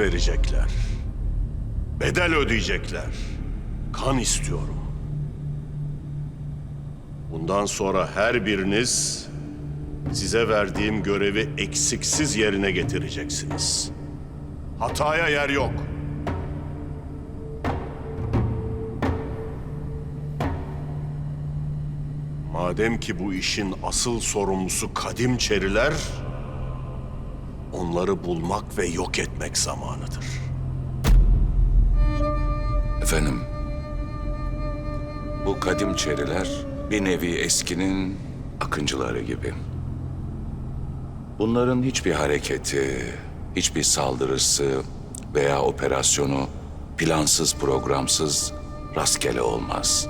Verecekler. Bedel ödeyecekler. Kan istiyorum. Bundan sonra her biriniz size verdiğim görevi eksiksiz yerine getireceksiniz. Hataya yer yok. Madem ki bu işin asıl sorumlusu kadim çeriler, onları bulmak ve yok etmek zamanıdır. Efendim, bu kadim çeriler bir nevi eskinin akıncıları gibi. Bunların hiçbir hareketi, hiçbir saldırısı veya operasyonu plansız, programsız, rastgele olmaz.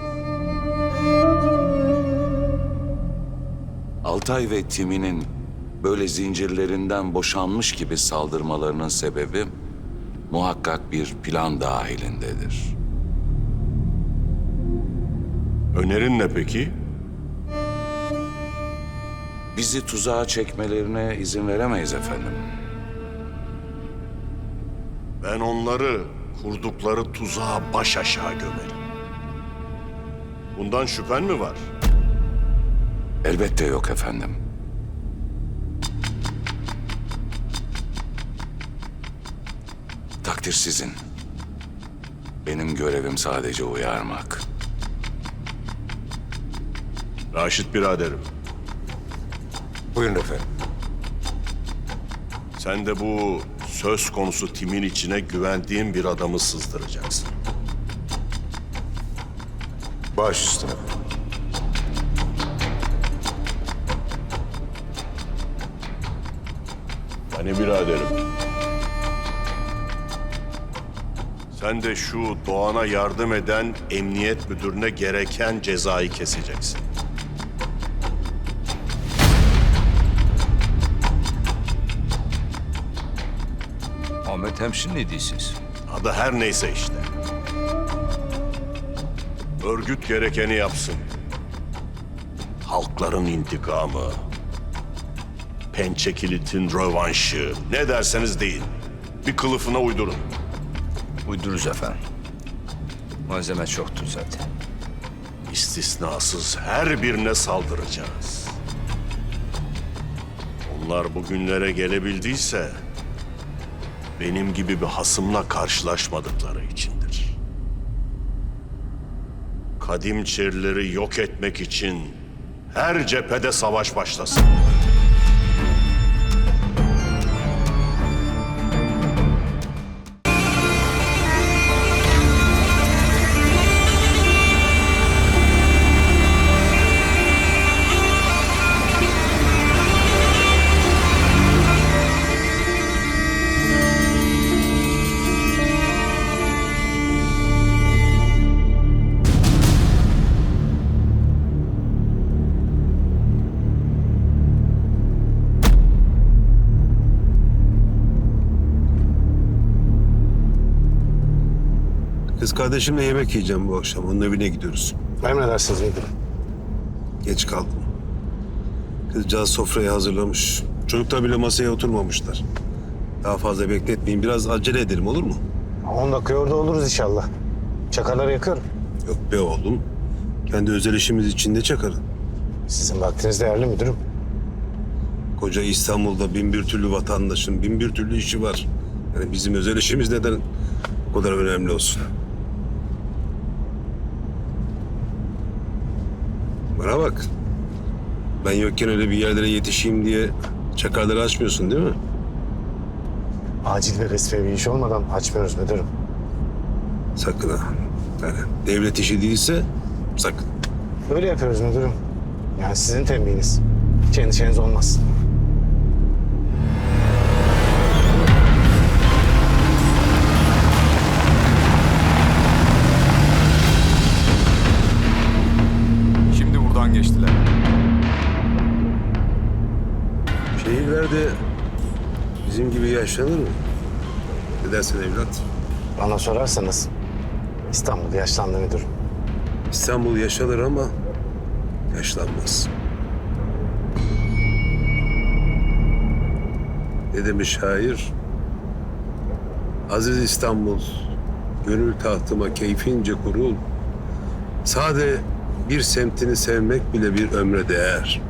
Altay ve Timi'nin böyle zincirlerinden boşanmış gibi saldırmalarının sebebi muhakkak bir plan dahilindedir. Önerin ne peki? Bizi tuzağa çekmelerine izin veremeyiz efendim. Ben onları kurdukları tuzağa baş aşağı gömerim. Bundan şüphen mi var? Elbette yok efendim. Takdir sizin. Benim görevim sadece uyarmak. Raşit biraderim, Buyurun efendim. sen de bu söz konusu timin içine güvendiğin bir adamı sızdıracaksın. Baş üstüne. Hani biraderim? Sen de şu Doğan'a yardım eden emniyet müdürüne gereken cezayı keseceksin. Ahmet Hemşin ne diyorsunuz? Adı her neyse işte. Örgüt gerekeni yapsın. Halkların intikamı. Pençe kilitin rövanşı. Ne derseniz deyin. Bir kılıfına uydurun. Uydururuz efendim. Malzeme çoktur zaten. İstisnasız her birine saldıracağız. Onlar bugünlere gelebildiyse benim gibi bir hasımla karşılaşmadıkları içindir. Kadim çerileri yok etmek için her cephede savaş başlasın. Kız kardeşimle yemek yiyeceğim bu akşam. Onun evine gidiyoruz. Emredersiniz müdürüm. Geç kaldım. Kızcağız sofrayı hazırlamış. Çocuklar bile masaya oturmamışlar. Daha fazla bekletmeyin. Biraz acele edelim olur mu? 10 dakika orada oluruz inşallah. Çakarları yakıyorum. Yok be oğlum. Kendi özel işimiz içinde çakarın. Sizin vaktiniz değerli müdürüm. Koca İstanbul'da bin bir türlü vatandaşın bin bir türlü işi var. Yani bizim özel işimiz neden bu kadar önemli olsun? Bana bak. Ben yokken öyle bir yerlere yetişeyim diye çakarları açmıyorsun değil mi? Acil ve resmi bir iş olmadan açmıyoruz müdürüm. Sakın ha. Yani devlet işi değilse sakın. Öyle yapıyoruz müdürüm. Yani sizin tembihiniz. Hiç endişeniz olmaz. Yaşlanır mı? Ne dersin evlat? Bana sorarsanız İstanbul yaşlandı müdürüm. İstanbul yaşanır ama yaşlanmaz. Ne demiş şair? Aziz İstanbul, gönül tahtıma keyfince kurul. Sade bir semtini sevmek bile bir ömre değer.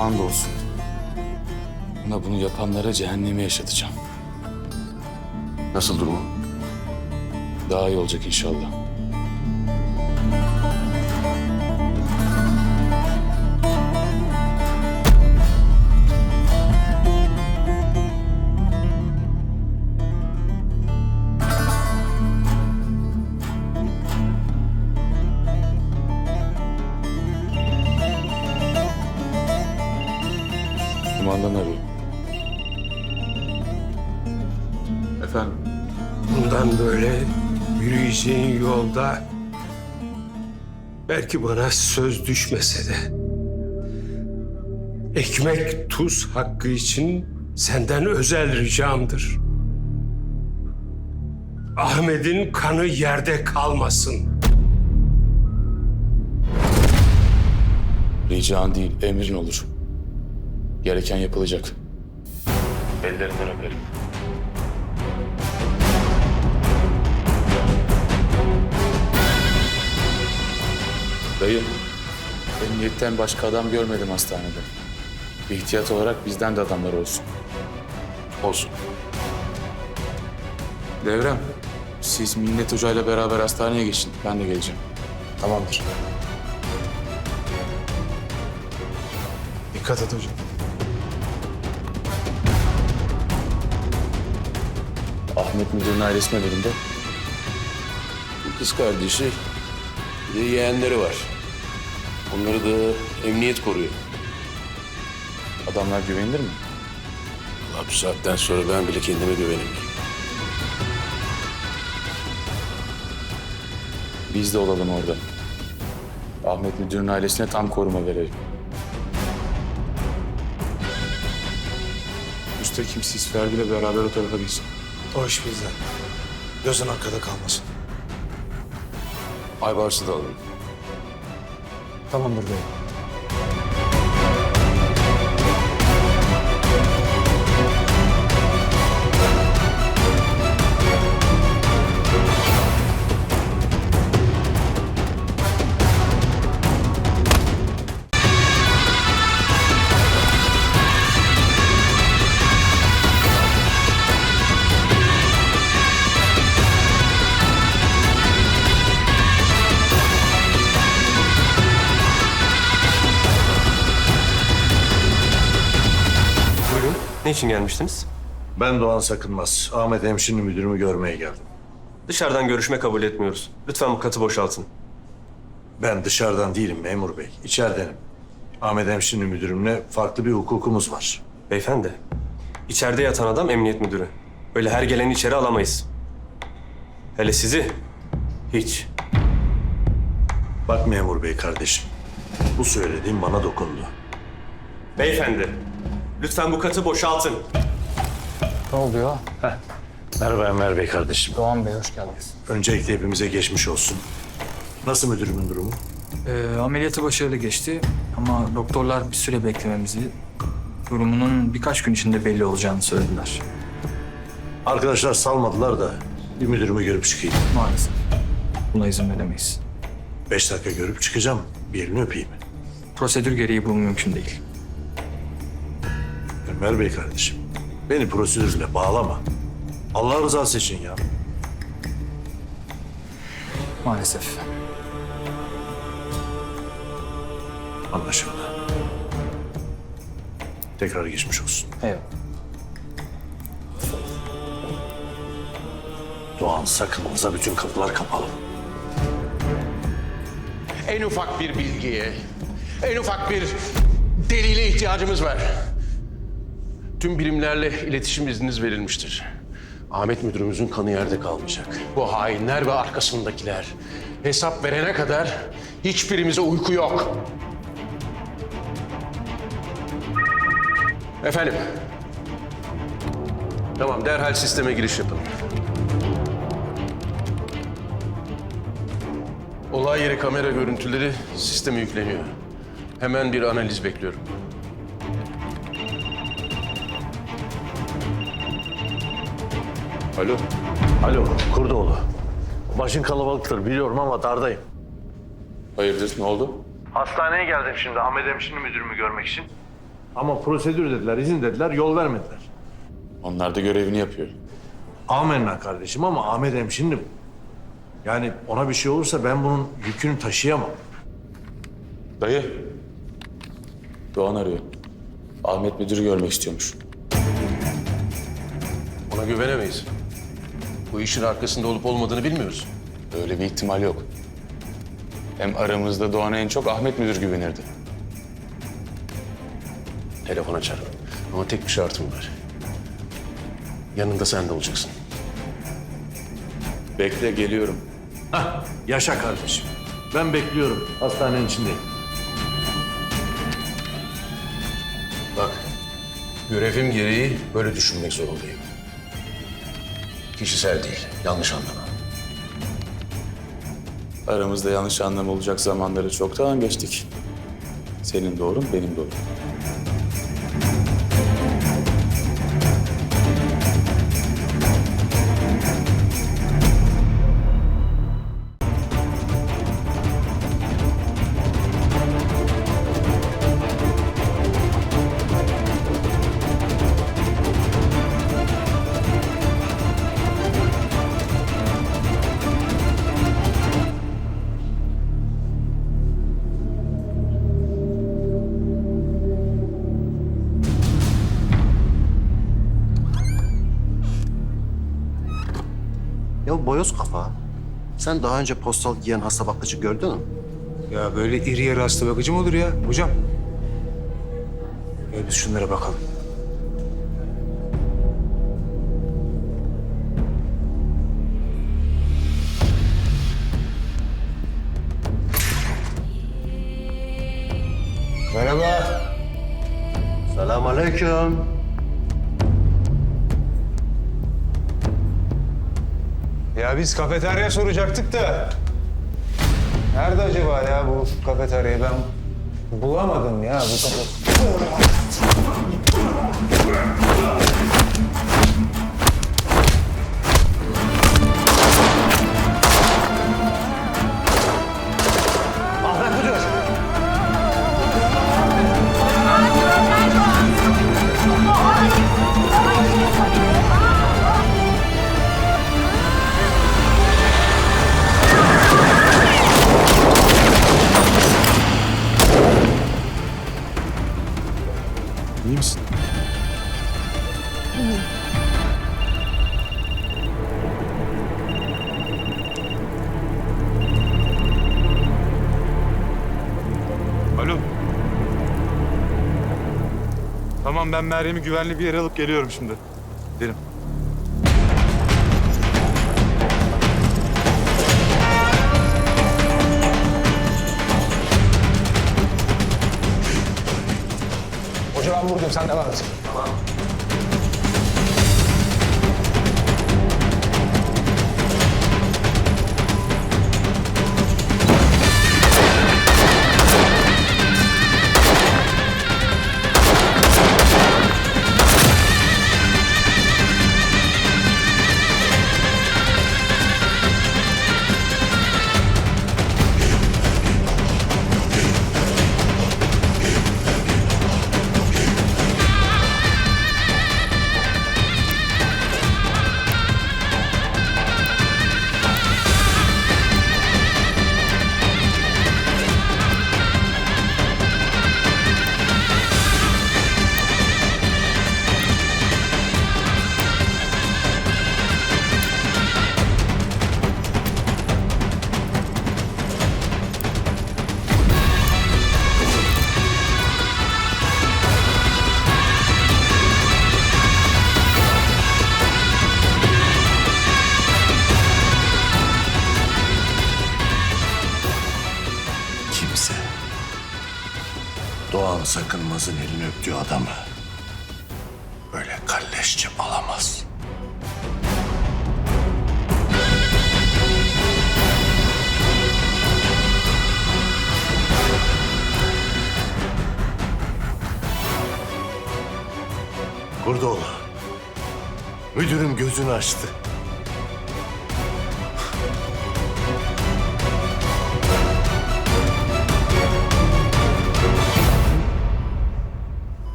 Andolsun. Buna bunu yapanlara cehennemi yaşatacağım. Nasıl durumu? Daha iyi olacak inşallah. Böyle yürüyeceğin yolda belki bana söz düşmese de ekmek tuz hakkı için senden özel ricamdır. Ahmet'in kanı yerde kalmasın. Rican değil, emrin olur. Gereken yapılacak. Ellerinden öperim. Dayı, emniyetten başka adam görmedim hastanede. İhtiyat olarak bizden de adamlar olsun. Olsun. Devrem, siz Minnet Hoca ile beraber hastaneye geçin. Ben de geleceğim. Tamamdır. Dikkat et hocam. Ahmet Müdür'ün ailesinin elinde. Kız kardeşi, bir de yeğenleri var. Onları da emniyet koruyor. Adamlar güvenilir mi? Allah bu saatten sonra ben bile kendime güvenemiyorum. Biz de olalım orada. Ahmet Müdür'ün ailesine tam koruma verelim. Müstekim siz Ferdi ile beraber o tarafa geçin. O iş bizde. Gözün arkada kalmasın. Aybars'ı da alın. Tamamdır beyim. Ne için gelmiştiniz? Ben Doğan Sakınmaz. Ahmet Hemşinli müdürümü görmeye geldim. Dışarıdan görüşme kabul etmiyoruz. Lütfen bu katı boşaltın. Ben dışarıdan değilim memur bey. İçeridenim. Ahmet Hemşinli müdürümle farklı bir hukukumuz var. Beyefendi, içeride yatan adam emniyet müdürü. Öyle her geleni içeri alamayız. Hele sizi hiç. Bak memur bey kardeşim. Bu söylediğim bana dokundu. Beyefendi, lütfen bu katı boşaltın. Ne oluyor? Merhaba Enver Bey kardeşim. Doğan Bey hoş geldiniz. Öncelikle hepimize geçmiş olsun. Nasıl müdürümün durumu? Ee, ameliyatı başarılı geçti ama doktorlar bir süre beklememizi, durumunun birkaç gün içinde belli olacağını söylediler. Arkadaşlar salmadılar da bir müdürümü görüp çıkayım. Maalesef. Buna izin veremeyiz. Beş dakika görüp çıkacağım. Bir elini öpeyim. Prosedür gereği bu mümkün değil. Ömer Bey kardeşim. Beni prosedürle bağlama. Allah rızası için ya. Maalesef. Anlaşıldı. Tekrar geçmiş olsun. Eyvallah. Doğan sakınımıza bütün kapılar kapalı. En ufak bir bilgiye, en ufak bir delile ihtiyacımız var. Tüm birimlerle iletişim izniniz verilmiştir. Ahmet müdürümüzün kanı yerde kalmayacak. Bu hainler ve arkasındakiler hesap verene kadar hiçbirimize uyku yok. Efendim. Tamam derhal sisteme giriş yapın. Olay yeri kamera görüntüleri sisteme yükleniyor. Hemen bir analiz bekliyorum. Alo. Alo Kurdoğlu. Başın kalabalıktır biliyorum ama dardayım. Hayırdır ne oldu? Hastaneye geldim şimdi Ahmet Hemşire'nin müdürümü görmek için. Ama prosedür dediler, izin dediler, yol vermediler. Onlar da görevini yapıyor. Amenna kardeşim ama Ahmet Hemşire'nin bu. Yani ona bir şey olursa ben bunun yükünü taşıyamam. Dayı. Doğan arıyor. Ahmet müdürü görmek istiyormuş. Ona güvenemeyiz. Bu işin arkasında olup olmadığını bilmiyoruz. Öyle bir ihtimal yok. Hem aramızda Doğan'a en çok Ahmet müdür güvenirdi. Telefon açarım. Ama tek bir şartım var. Yanında sen de olacaksın. Bekle geliyorum. Yaşa kardeşim. Ben bekliyorum. Hastanenin içindeyim. Bak, görevim gereği böyle düşünmek zorundayım. Kişisel değil, yanlış anlama. Aramızda yanlış anlam olacak zamanları çoktan geçtik. Senin doğrun benim doğrum. Boyoz kafa. Sen daha önce postal giyen hasta bakıcı gördün mü? Ya böyle iri yarı hasta bakıcı mı olur ya hocam? Gel biz şunlara bakalım. Merhaba. Selam Ya biz kafeterya soracaktık da. Nerede acaba ya bu kafeterya? Ben bulamadım ya bu kafeterya. Meryem'i güvenli bir yere alıp geliyorum şimdi. Gidelim. Hoca ben buradayım sen devam et. Sakınmaz'ın elini öptüğü adamı böyle kalleşçe alamaz. Kurdoğlu, müdürüm gözünü açtı.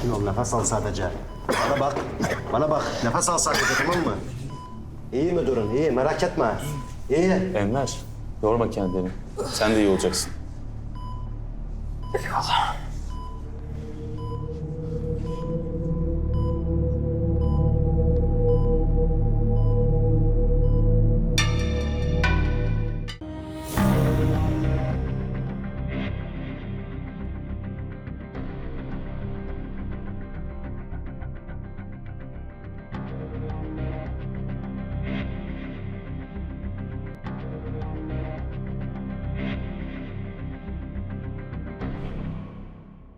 Sakin ol. Nefes al sadece. Bana bak. Bana bak. Nefes al sadece tamam mı? İyi müdürüm iyi. Merak etme. İyi. Enver, yorma kendini. Sen de iyi olacaksın. Eyvallah.